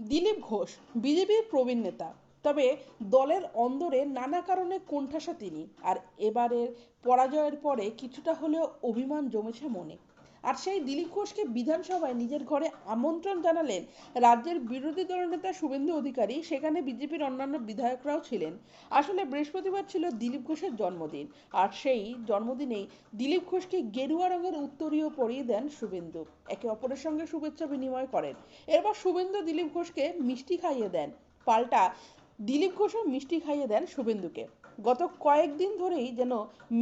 দিলীপ ঘোষ, বিজেপির প্রবীণ নেতা। তবে দলের অন্দরে নানা কারণে কোণঠাসা তিনি। আর এবারের পরাজয়ের পরে কিছুটা হলেও অভিমান জমেছে মনে। আর সেই দিলীপ ঘোষকে বিধানসভায় নিজের ঘরে আমন্ত্রণ জানালেন রাজ্যের বিরোধী দলনেতা শুভেন্দু অধিকারী, সেখানে বিজেপির অন্যান্য বিধায়করাও ছিলেন। আসলে বৃহস্পতিবার ছিল দিলীপ ঘোষের জন্মদিন, আর সেই জন্মদিনেই দিলীপ ঘোষকে গেরুয়া রঙের উত্তরীয় পরিয়ে দেন শুভেন্দু। একে অপরের সঙ্গে শুভেচ্ছা বিনিময় করেন। এরপর শুভেন্দু দিলীপ ঘোষকে মিষ্টি খাইয়ে দেন। পাল্টা দিলীপ ঘোষও মিষ্টি খাইয়ে দেন শুভেন্দুকে। গত কয়েকদিন ধরেই যেন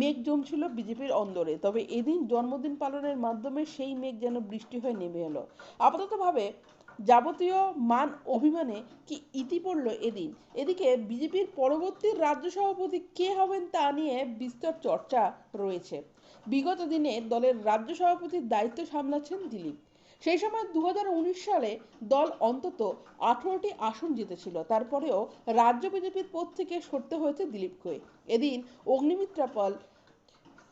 মেঘ জমছিল বিজেপির অন্দরে, তবে এদিন জন্মদিন পালনের মাধ্যমে সেই মেঘ যেন বৃষ্টি হয়ে নেমে এলো। আপাততভাবে যাবতীয় মান অভিমানে কি ইতি পড়ল এদিন? এদিকে বিজেপির পরবর্তী রাজ্য সভাপতি কে হবেন তা নিয়ে বিস্তর চর্চা রয়েছে। বিগত দিনে দলের রাজ্য সভাপতির দায়িত্ব সামলাচ্ছেন দিলীপ। সেই সময় দু হাজার উনিশ সালে দল অন্তত আঠারোটি আসন জিতেছিল। তারপরেও রাজ্য বিজেপির পদ থেকে সরতে হয়েছে দিলীপকে এদিন অগ্নিমিত্রা পাল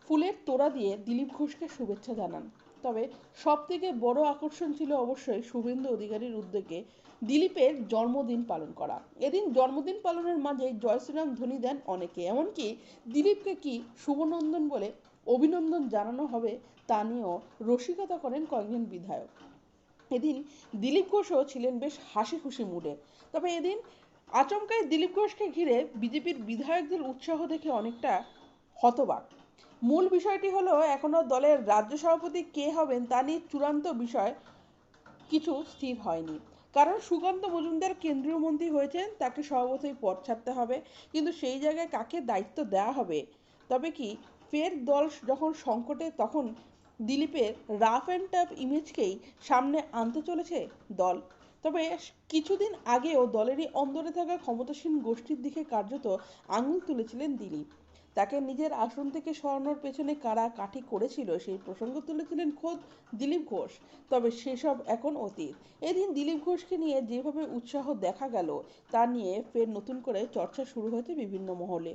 ফুলের তোড়া দিয়ে দিলীপ ঘোষকে শুভেচ্ছা জানান। তবে সব থেকে বড় আকর্ষণ ছিল অবশ্যই শুভেন্দু অধিকারীর উদ্যোগে দিলীপের জন্মদিন পালন করা। এদিন জন্মদিন পালনের মাঝে জয় শ্রীরাম ধ্বনি দেন অনেকে। এমনকি দিলীপকে কি শুভনন্দন বলে অভিনন্দন জানানো হবে তা নিয়েও রসিকতা করেন কয়েকজন বিধায়ক। এদিন দিলীপ ঘোষও ছিলেন বেশ হাসি খুশি মুডে। তবে এদিন আচমকাই দিলীপ ঘোষকে ঘিরে বিজেপির বিধায়কদের উৎসাহ দেখে অনেকটা হতবাক। মূল বিষয়টি হলো, এখনও দলের রাজ্য সভাপতি কে হবেন তা নিয়ে চূড়ান্ত বিষয় কিছু স্থির হয়নি। কারণ সুকান্ত মজুমদার কেন্দ্রীয় মন্ত্রী হয়েছেন, তাকে সভাপতি পদ ছাড়তে হবে। কিন্তু সেই জায়গায় কাকে দায়িত্ব দেওয়া হবে? তবে কি ফের দল যখন সংকটে, তখন দিলীপের রাফ অ্যান্ড টাফ ইমেজকেই সামনে আনতে চলেছে দল। তবে কিছুদিন আগেও দলেরই অন্দরে থাকা ক্ষমতাসীন গোষ্ঠীর দিকে কার্যত আঙুল তুলেছিলেন দিলীপ। তাকে নিজের আসন থেকে সরানোর পেছনে কারা কাঠি করেছিল সেই প্রসঙ্গ তুলেছিলেন খোদ দিলীপ ঘোষ। তবে সেসব এখন অতীত। এদিন দিলীপ ঘোষকে নিয়ে যেভাবে উৎসাহ দেখা গেল, তা নিয়ে ফের নতুন করে চর্চা শুরু হয়েছে বিভিন্ন মহলে।